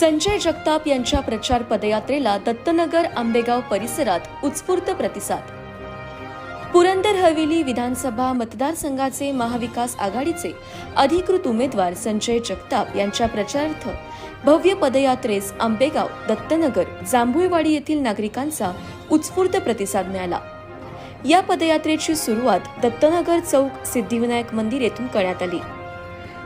संजय जगताप यांच्या प्रचार पदयात्रेला दत्तनगर आंबेगाव परिसरात उत्स्फूर्त प्रतिसाद. पुरंदर हवेली विधानसभा मतदारसंघाचे महाविकास आघाडीचे अधिकृत उमेदवार संजय जगताप यांच्या प्रचारार्थ भव्य पदयात्रेस आंबेगाव दत्तनगर जांभुळवाडी येथील नागरिकांचा उत्स्फूर्त प्रतिसाद मिळाला. या पदयात्रेची सुरुवात दत्तनगर चौक सिद्धिविनायक मंदिर येथून करण्यात आली.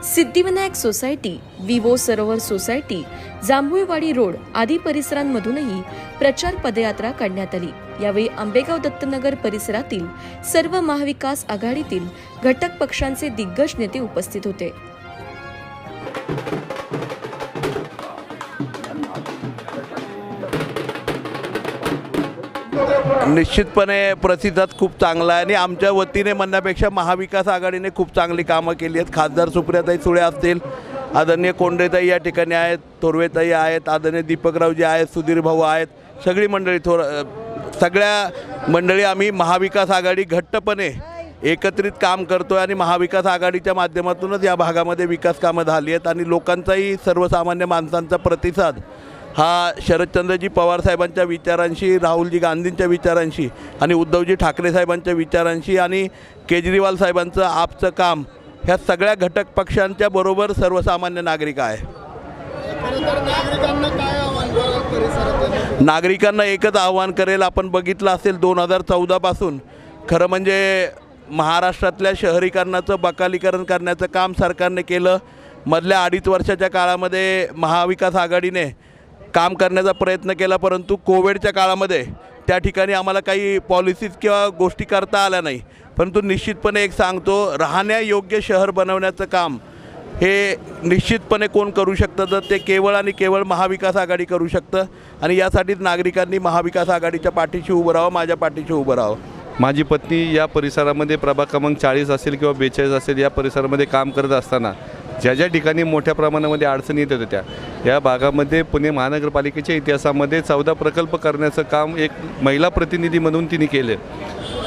सिद्धिविनायक सोसायटी विवो सरोवर सोसायटी जांभुळवाडी रोड आदी परिसरांमधूनही प्रचार पदयात्रा काढण्यात आली. यावेळी आंबेगाव दत्तनगर परिसरातील सर्व महाविकास आघाडीतील घटक पक्षांचे दिग्गज नेते उपस्थित होते. निश्चितपणे प्रतिसाद खूप चांगला आहे आणि आमच्या वतीने म्हणण्यापेक्षा महाविकास आघाडीने खूप चांगली कामं केली आहेत. खासदार सुप्रियाताई सुळे असतील आदरणीय कोंडेताई या ठिकाणी आहेत थोरवेताई आहेत आदरणीय दीपकरावजी आहेत सुधीर भाऊ आहेत सगळी मंडळी थोर सगळ्या मंडळी आम्ही महाविकास आघाडी घट्टपणे एकत्रित काम करतो आहे आणि महाविकास आघाडीच्या माध्यमातूनच या भागामध्ये विकास कामं झाली आहेत आणि लोकांचाही सर्वसामान्य माणसांचा प्रतिसाद हा शरदचंद्रजी पवार साहेबांच्या विचारांशी राहुलजी गांधींच्या विचारांशी आणि उद्धवजी ठाकरे साहेबांच्या विचारांशी आणि केजरीवाल साहेबांचं आपचं काम ह्या सगळ्या घटक पक्षांच्या बरोबर सर्वसामान्य नागरिक आहे. नागरिकांना एकच आव्हान करेल आपण बघितलं असेल दोन हजार चौदापासून खरं म्हणजे महाराष्ट्रातल्या शहरीकरणाचं बकालीकरण करण्याचं काम सरकारने केलं. मधल्या अडीच वर्षाच्या काळामध्ये महाविकास आघाडीने काम करण्याचा प्रयत्न केला परंतु कोविडच्या काळामध्ये त्या ठिकाणी आम्हाला काही पॉलिसीज किंवा गोष्टी करता आल्या नाही. परंतु निश्चितपणे एक सांगतो राहण्यायोग्य शहर बनवण्याचं काम हे निश्चितपणे कोण करू शकतं? तर ते केवळ आणि केवळ महाविकास आघाडी करू शकतं. आणि यासाठीच नागरिकांनी महाविकास आघाडीच्या पाठीशी उभं राहावं माझ्या पाठीशी उभं राहावं. माझी पत्नी या परिसरामध्ये प्रभाग क्रमांक चाळीस असेल किंवा बेचाळीस असेल या परिसरामध्ये काम करत असताना ज्या ज्या ठिकाणी मोठ्या प्रमाणामध्ये अडचणी येत होत्या या भागामध्ये पुणे महानगरपालिकेच्या इतिहासामध्ये चौदा प्रकल्प करण्याचं काम एक महिला प्रतिनिधी म्हणून तिने केलं.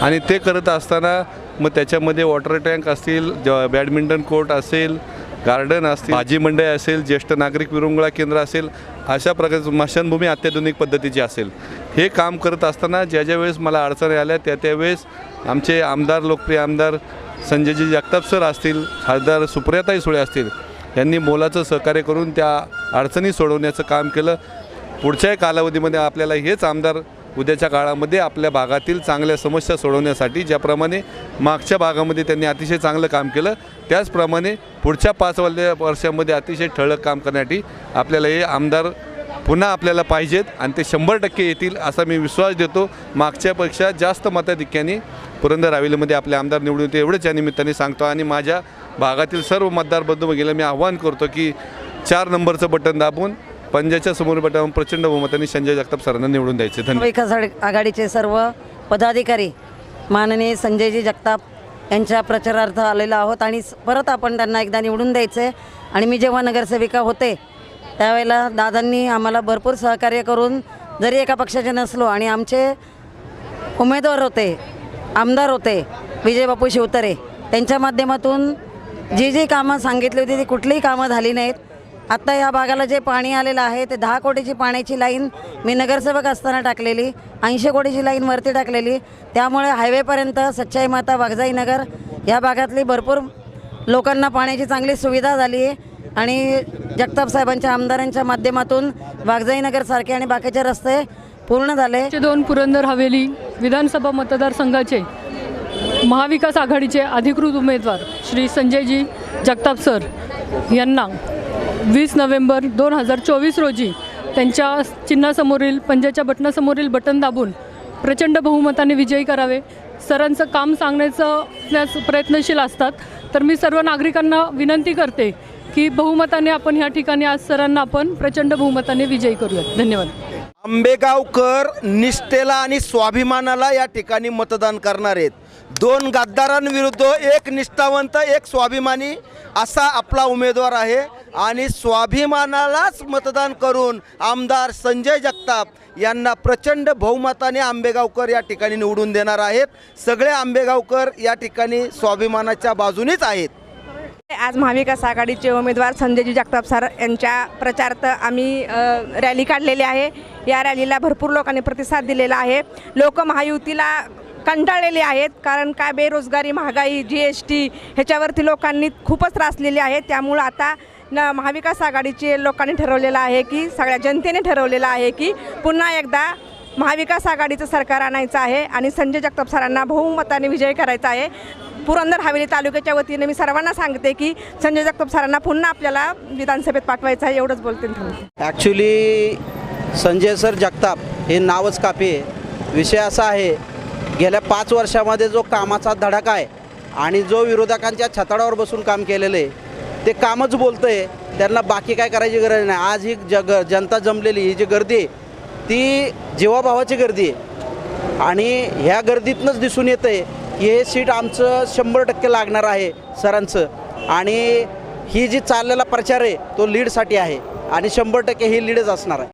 आणि ते करत असताना मग त्याच्यामध्ये वॉटर टँक असतील ज बॅडमिंटन कोर्ट असेल गार्डन असतील भाजी मंडई असेल ज्येष्ठ नागरिक विरंगुळा केंद्र असेल अशा प्रकारचं स्मशानभूमी अत्याधुनिक पद्धतीची असेल. हे काम करत असताना ज्या ज्या वेळेस मला अडचणी आल्या त्या त्यावेळेस आमचे आमदार लोकप्रिय आमदार संजयजी जगताप सर असतील खासदार सुप्रियाताई सुळे असतील यांनी मोलाचं सहकार्य करून त्या अडचणी सोडवण्याचं काम केलं. पुढच्याही कालावधीमध्ये आपल्याला हेच आमदार उद्याच्या काळामध्ये आपल्या भागातील चांगल्या समस्या सोडवण्यासाठी ज्याप्रमाणे मागच्या भागामध्ये त्यांनी अतिशय चांगलं काम केलं त्याचप्रमाणे पुढच्या पाचवाल्या वर्षामध्ये अतिशय ठळक काम करण्यासाठी आपल्याला हे आमदार पुन्हा आपल्याला पाहिजेत आणि ते शंभर टक्के येतील असा मी विश्वास देतो. मागच्यापेक्षा जास्त मताधिक्याने पुरंदर हवेलीमध्ये आपले आमदार निवडून येते एवढंच या निमित्ताने सांगतो आणि माझ्या भागातील सर्व मतदार बंधू मी आव्हान करतो की चार नंबरचं बटन दाबून पंजाच्या समोर बटन प्रचंड बहुमताने संजय जगताप सरांना निवडून द्यायचे. धन्यवाद. विकास आघाडीचे सर्व पदाधिकारी माननीय संजयजी जगताप यांच्या प्रचारार्थ आलेलो आहोत आणि परत आपण त्यांना एकदा निवडून द्यायचं. आणि मी जेव्हा नगरसेविका होते त्यावेळेला दादांनी आम्हाला भरपूर सहकार्य करून जरी एका पक्षाचे नसलो आणि आमचे उमेदवार होते आमदार होते विजयबापू शिवतरे. त्यांच्या माध्यमातून जी जी कामं सांगितली होती ती कुठलीही कामं झाली नाहीत. आत्ता या भागाला जे पाणी आलेलं आहे ते दहा कोटीची पाण्याची लाईन मी नगरसेवक असताना टाकलेली ऐंशी कोटीची लाईन वरती टाकलेली. त्यामुळे हायवेपर्यंत सच्चाई माता वाघजाई नगर या भागातली भरपूर लोकांना पाण्याची चांगली सुविधा झाली आहे. आणि जगताप साहेबांच्या आमदारांच्या माध्यमातून वाघजाई नगरसारखे आणि बाकीचे रस्ते पूर्ण झाले? दोन पुरंदर हवेली विधानसभा मतदारसंघाचे महाविकास आघाडीचे अधिकृत उमेदवार श्री संजयजी जगताप सर यांना वीस नोव्हेंबर दोन हजार चोवीस रोजी त्यांच्या चिन्हासमोरील पंजाच्या बटनासमोरील बटन दाबून प्रचंड बहुमताने विजयी करावे. सरांचं काम सांगण्याचं प्रयत्नशील असतात. तर मी सर्व नागरिकांना विनंती करते की बहुमताने आपण ह्या ठिकाणी आज सरांना आपण प्रचंड बहुमताने विजयी करूयात. धन्यवाद. आंबेगावकर निष्ठेला आणि स्वाभिमानाला या ठिकाणी मतदान करणार आहेत. दोन गद्दारांविरुद्ध एक निष्ठावंत एक स्वाभिमानी असा आपला उमेदवार आहे आणि स्वाभिमानालाच मतदान करून आमदार संजय जगताप यांना प्रचंड बहुमताने आंबेगावकर या ठिकाणी निवडून देणार आहेत. सगळे आंबेगावकर या ठिकाणी स्वाभिमानाच्या बाजूनेच आहेत. आज महाविकास आघाडीचे उमेदवार संजयजी जगताप सर यांच्या प्रचारार्थ आम्ही रॅली काढलेली आहे. या रॅलीला भरपूर लोकांनी प्रतिसाद दिलेला आहे. लोक महायुतीला कंटाळलेले आहेत कारण काय बेरोजगारी महागाई जी एस टी ह्याच्यावरती लोकांनी खूपच त्रासलेली आहे त्यामुळं आता न महाविकास आघाडीचे लोकांनी ठरवलेलं आहे की सगळ्या जनतेने ठरवलेलं आहे की पुन्हा एकदा महाविकास आघाडीचं सरकार आणायचं आहे आणि संजय जगताप सरांना बहुमताने विजय करायचा आहे. पुरंदर हवेली तालुक्याच्या वतीने मी सर्वांना सांगते की संजय जगताप सरांना पुन्हा आपल्याला विधानसभेत पाठवायचं आहे एवढंच बोलते ॲक्च्युली संजय सर जगताप हे नावच कापी विषय असा आहे गेल्या पाच वर्षामध्ये जो कामाचा धडाका आहे आणि जो विरोधकांच्या छताडावर बसून काम केलेलं आहे ते कामच बोलतं आहे त्यांना बाकी काय करायची गरज नाही. आज ही जग जनता जमलेली ही जी गर्दी आहे ती जीवाभावाची गर्दी आहे. आणि ह्या गर्दीतनंच दिसून येतं आहे हे सीट आमचं शंभर टक्के लागणार आहे सरांचं. आणि ही जी चाललेला प्रचार आहे तो लीडसाठी आहे. आणि शंभर टक्के ही लीडच असणार आहे.